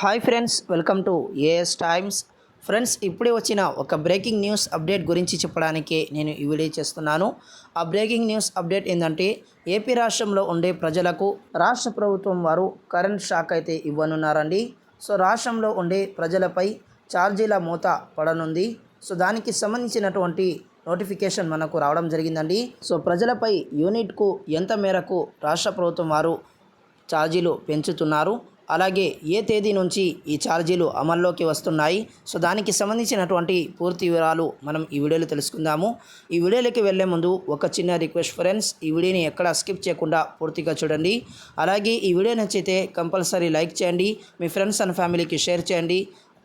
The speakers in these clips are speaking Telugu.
Hi friends welcome to AS Times friends ఇప్పుడే వచ్చిన ఒక బ్రేకింగ్ న్యూస్ అప్డేట్ గురించి చెప్పడానికి నేను ఈ వీడియో చేస్తున్నాను. ఆ బ్రేకింగ్ న్యూస్ అప్డేట్ ఏంటంటే ఏపీ రాష్ట్రంలో ఉండే ప్రజలకు రాష్ట్ర ప్రభుత్వం వారు కరెంట్ షాక్ అయితే ఇవ్వనున్నారండి. సో రాష్ట్రంలో ఉండే ప్రజలపై ఛార్జీల మూత పడనుంది. సో దానికి సంబంధించినటువంటి నోటిఫికేషన్ మనకు రావడం జరిగిందండి. సో ప్రజలపై యూనిట్కు ఎంత మేరకు రాష్ట్ర ప్రభుత్వం వారు ఛార్జీలు పెంచుతున్నారు అలాగే ఏ తేదీ నుంచి ఈ ఛార్జీలు అమల్లోకి వస్తున్నాయి? సో దానికి సంబంధించినటువంటి పూర్తి వివరాలు మనం ఈ వీడియోలో తెలుసుకుందాము. ఈ వీడియోలోకి వెళ్ళే ముందు ఒక చిన్న రిక్వెస్ట్ ఫ్రెండ్స్ ఈ వీడియోని ఎక్కడ స్కిప్ చేయకుండా పూర్తిగా చూడండి. అలాగే ఈ వీడియో నచ్చితే కంపల్సరీ లైక్ చేయండి. మీ ఫ్రెండ్స్ అండ్ ఫ్యామిలీకి షేర్ చేయండి.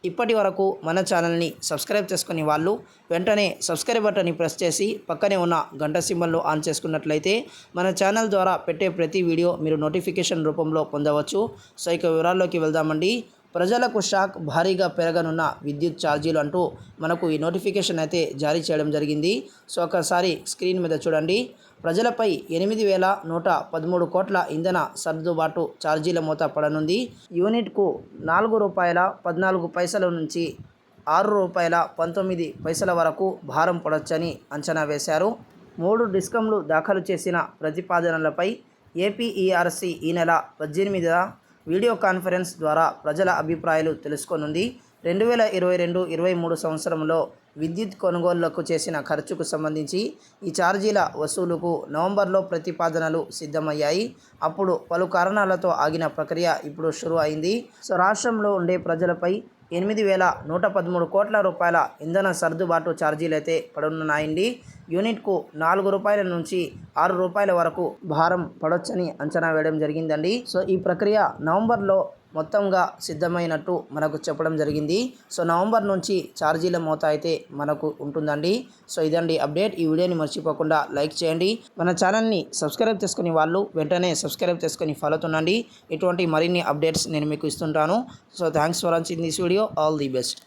ఇప్పటి వరకు మన ఛానల్ని సబ్స్క్రైబ్ చేసుకునే వాళ్ళు వెంటనే సబ్స్క్రైబ్ బటన్ని ప్రెస్ చేసి పక్కనే ఉన్న గంట సింబల్ను ఆన్ చేసుకున్నట్లయితే మన ఛానల్ ద్వారా పెట్టే ప్రతి వీడియో మీరు నోటిఫికేషన్ రూపంలో పొందవచ్చు. సో ఇక వివరాల్లోకి వెళ్దామండి. ప్రజలకు షాక్ భారీగా పెరగనున్న విద్యుత్ ఛార్జీలు అంటూ మనకు ఈ నోటిఫికేషన్ అయితే జారీ చేయడం జరిగింది. సో ఒకసారి స్క్రీన్ మీద చూడండి. ప్రజలపై ఎనిమిది వేల నూట పదమూడు కోట్ల ఇంధన సర్దుబాటు ఛార్జీల మూత పడనుంది. యూనిట్కు నాలుగు రూపాయల పద్నాలుగు పైసల నుంచి ఆరు రూపాయల పంతొమ్మిది పైసల వరకు భారం పడొచ్చని అంచనా వేశారు. మూడు డిస్కంలు దాఖలు చేసిన ప్రతిపాదనలపై ఏపీఈఆర్సీ ఈ నెల పద్దెనిమిదిన వీడియో కాన్ఫరెన్స్ ద్వారా ప్రజల అభిప్రాయాలు తెలుసుకోనుంది. రెండు వేల ఇరవై రెండు ఇరవై మూడు సంవత్సరంలో విద్యుత్ కొనుగోళ్ళకు చేసిన ఖర్చుకు సంబంధించి ఈ ఛార్జీల వసూలుకు నవంబర్లో ప్రతిపాదనలు సిద్ధమయ్యాయి. అప్పుడు పలు కారణాలతో ఆగిన ప్రక్రియ ఇప్పుడు షురు అయింది సో రాష్ట్రంలో ఉండే ప్రజలపై ఎనిమిది వేల నూట పదమూడు కోట్ల రూపాయల ఇంధన సర్దుబాటు ఛార్జీలు అయితే పడున్నాయండి యూనిట్కు నాలుగు రూపాయల నుంచి ఆరు రూపాయల వరకు భారం పడొచ్చని అంచనా వేయడం జరిగిందండి. సో ఈ ప్రక్రియ నవంబర్లో మొత్తంగా సిద్ధమైనట్టు మనకు చెప్పడం జరిగింది. సో నవంబర్ నుంచి ఛార్జీల మోత అయితే మనకు ఉంటుందండి. సో ఇదండి అప్డేట్. ఈ వీడియోని మర్చిపోకుండా లైక్ చేయండి. మన ఛానల్ని సబ్స్క్రైబ్ చేసుకుని వాళ్ళు వెంటనే సబ్స్క్రైబ్ చేసుకుని ఫాలో అవుతుండండి. ఇటువంటి మరిన్ని అప్డేట్స్ నేను మీకు ఇస్తుంటాను. So thanks for watching this video. All the best.